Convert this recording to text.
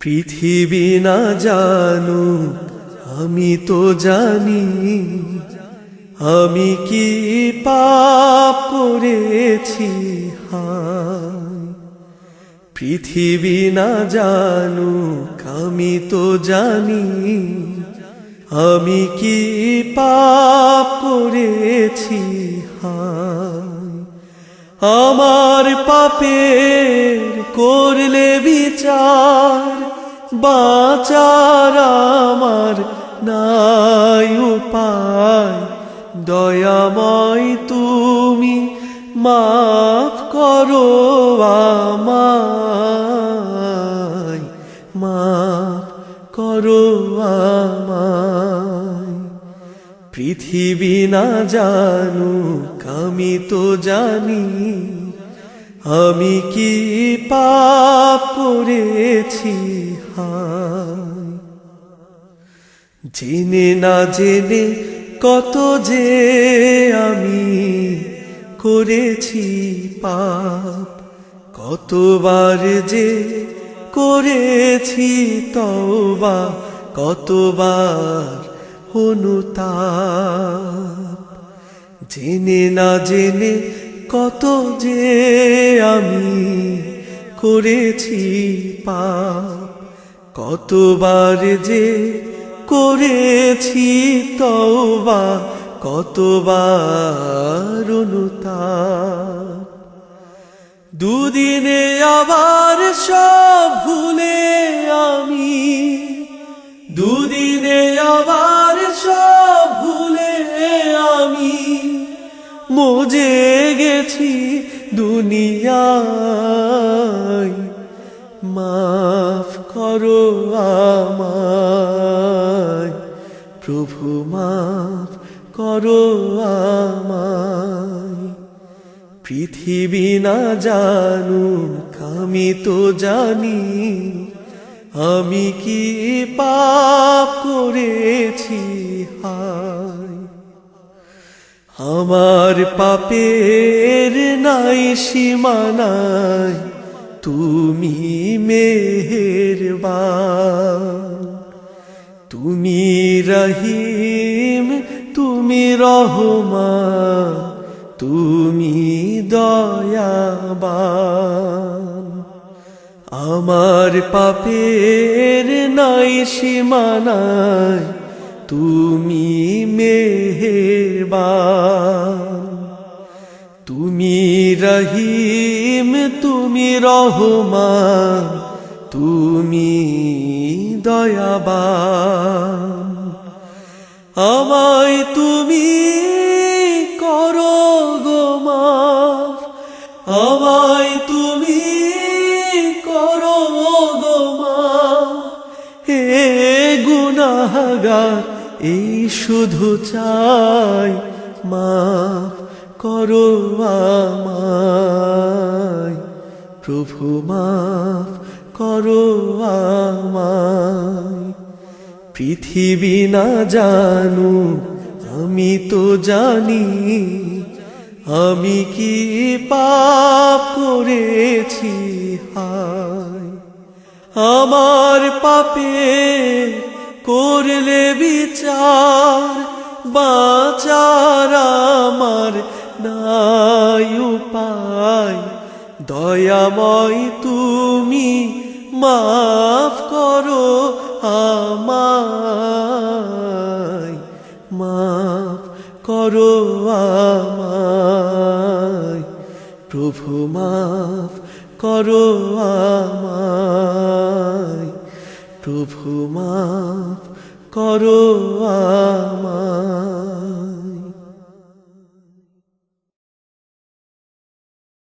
পৃথিবী না জানু আমি তো জানি। আমি কি পাপ করেছি? পৃথিবী না জানু আমি তো জানি। আমি কি পাপ করেছি? আমার পাপের করলে বিচার বাচার আমার নাই উপায়। দয়াময় তুমি মাফ করো আমায়। মাফ করো আমায়। পৃথিবী না জানু আমি তো জানি। আমি কি পাপ করেছি? হায় জেনে না জেনে কত যে আমি করেছি পাপ, কতবার যে করেছি তওবা, কতবার অনুতাপ। জেনে না জেনে কত যে আমি করেছি পাপ কতবার যে করেছি তওবা, কতবার অনুতাপ। দুদিনে আবার সব ভুলে আমি, দুদিনে আবার সব ভুলে আমি। মজে গেছি দুনিয়ায়। মাফ করো আমায়। প্রভু, মাফ করো আমায়। পৃথিবী না জানু আমি তো জানি। আমি কি পাপ করেছি? হায়। আমার পাপের নাই সীমানায়। তুমি মেহেরবান। তুমি রহিম, তুমি রহমান। তুমি দয়াবান। আমার পাপের নাই সীমানায় তুমি মেহেরবান। তুমি রহিম তুমি রহমান, তুমি দয়াবান। আমায় তুমি করো গো মাফ, আমায় তুমি করো গো মাফ। হে গুনাহগার, এই শুধু চাই মাফ। করো আমায়। প্রভু, মাফ করো আমায়। পৃথিবী না জানু আমি তো জানি। আমি কি পাপ করেছি? হায়। আমার পাপে করলে বিচার, বাচার আমার নাই উপায়। দয়াময় তুমি মাফ করো আমায়। মাফ করো আমায়। প্রভু, মাফ করো আমায়। প্রভু, মাফ করো আমায়।